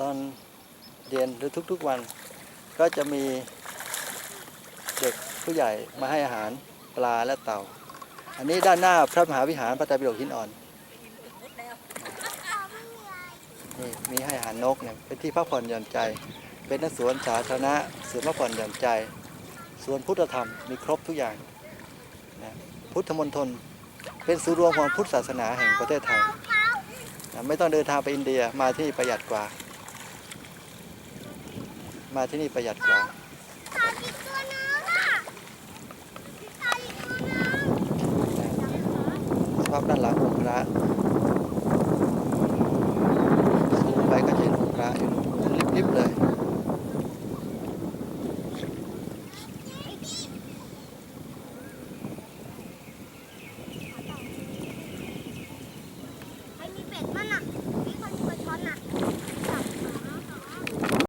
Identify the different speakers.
Speaker 1: ตอนเย็นหรือทุกๆวัน ก็จะมีเด็กผู้ใหญ่มาให้อาหารปลาและเต่า อันนี้ด้านหน้าพระมหาวิหารพระไตรปิฎกหินอ่อนนี่มีให้อาหารนกเนี่ยเป็นที่พักผ่อนหย่อนใจ เป็นนักสวนสาธารณะสวนพักผ่อนหย่อนใจสวนพุทธธรรมมีครบทุกอย่างนะพุทธมณฑลเป็นศูนย์รวมของพุทธศาสนาแห่งประเทศไทยนะไม่ต้องเดินทางไปอินเดียมาที่นี่ประหยัดกว่า มาที่นี่ประหยัดกว่า
Speaker 2: ขาอีกตัวนึงค่ะขาอีกตัวนึง
Speaker 1: สภาพด้านหลังของพระสูงไปก็จะเห็นพระอยู่ลิบๆเลยเป็ดมันอะ